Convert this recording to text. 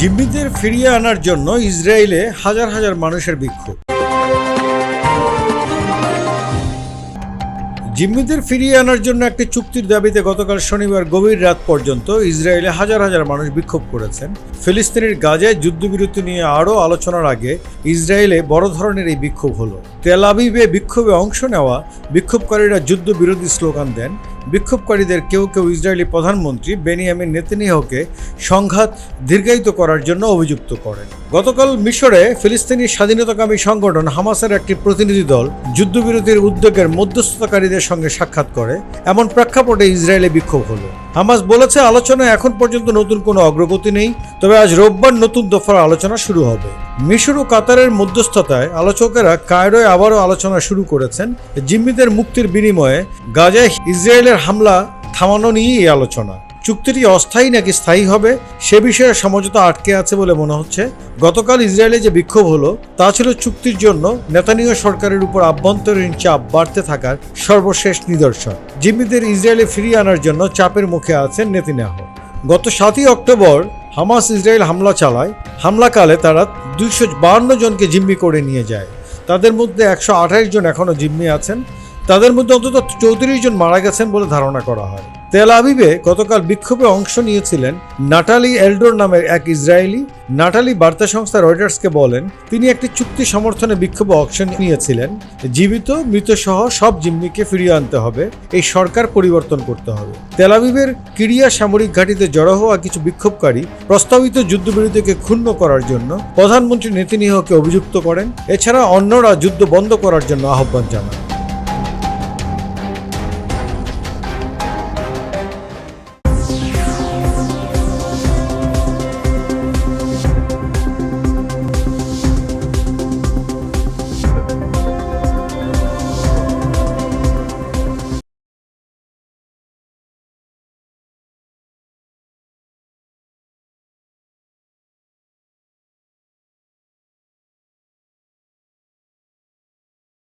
জিম্মিদের ফিরিয়ে আনার জন্য ইসরায়েলে হাজার হাজার মানুষের বিক্ষোভ। জিম্মিদের ফিরিয়ে আনার জন্য একটি চুক্তির দাবিতে গতকাল শনিবার গভীর রাত পর্যন্ত ইসরায়েলে হাজার হাজার মানুষ বিক্ষোভ করেছেন। ফিলিস্তিনের গাজায় যুদ্ধবিরতি নিয়ে আরও আলোচনার আগে ইসরায়েলে বড় ধরনের এই বিক্ষোভ হলো। তেল আবিবে বিক্ষোভে অংশ নেওয়া বিক্ষোভকারীরা যুদ্ধবিরোধী স্লোগান দেন। বিক্ষোভকারীদের কেউ কেউ ইসরায়েলি প্রধানমন্ত্রী বেনিয়ামিন নেতানিয়াহুকে সংঘাত দীর্ঘায়িত করার জন্য অভিযুক্ত করেন। গতকাল মিশরে ফিলিস্তিনি স্বাধীনতাকামী সংগঠন হামাসের একটি প্রতিনিধি দল যুদ্ধবিরতির উদ্যোগের মধ্যস্থতাকারীদের সঙ্গে সাক্ষাৎ করে। এমন প্রেক্ষাপটে ইসরায়েলে বিক্ষোভ হলো। হামাস বলেছে আলোচনায় এখন পর্যন্ত নতুন কোনো অগ্রগতি নেই, তবে আজ রোববার নতুন দফার আলোচনা শুরু হবে। মিশর ও কাতারের মধ্যস্থতায় আলোচকেরা কায়রোয় আবারও আলোচনা শুরু করেছেন। জিম্মিদের মুক্তির বিনিময়ে গাজায় ইসরায়েলের হামলা থামানো নিয়েই এই আলোচনা। চুক্তিটি অস্থায়ী নাকি স্থায়ী হবে, সে বিষয়ে সমঝোতা আটকে আছে বলে মনে হচ্ছে। গতকাল ইসরায়েলে যে বিক্ষোভ হলো, তা ছিল চুক্তির জন্য নেতানীয় সরকারের উপর আভ্যন্তরীণ চাপ বাড়তে থাকার সর্বশেষ নিদর্শন। জিম্মিদের ইসরায়েলে ফিরিয়ে আনার জন্য চাপের মুখে আছেন নেতিনাহ গত সাতই অক্টোবর হামাস ইসরায়েল হামলা চালায়। হামলাকালে তারা দুইশো জনকে জিম্মি করে নিয়ে যায়। তাদের মধ্যে একশো আঠাশ জন এখনও জিম্মি আছেন। তাদের মধ্যে অন্তত চৌত্রিশ জন মারা গেছেন বলে ধারণা করা হয়। তেল আবিবে গতকাল বিক্ষোভে অংশ নিয়েছিলেন নাটালি এলডোর নামের এক ইসরায়েলি। নাটালি বার্তা সংস্থা রয়টার্সকে বলেন, তিনি একটি চুক্তি সমর্থনে বিক্ষোভে অংশ নিয়েছিলেন। জীবিত, মৃত সহ সব জিম্মিকে ফিরিয়ে আনতে হবে, এই সরকার পরিবর্তন করতে হবে। তেল আবিবের কিরিয়া সামরিক ঘাঁটিতে জড়ো হওয়া কিছু বিক্ষোভকারী প্রস্তাবিত যুদ্ধবিরতিকে ক্ষুণ্ণ করার জন্য প্রধানমন্ত্রী নেতিনিহকে অভিযুক্ত করেন। এছাড়া অন্যরা যুদ্ধ বন্ধ করার জন্য আহ্বান জানান।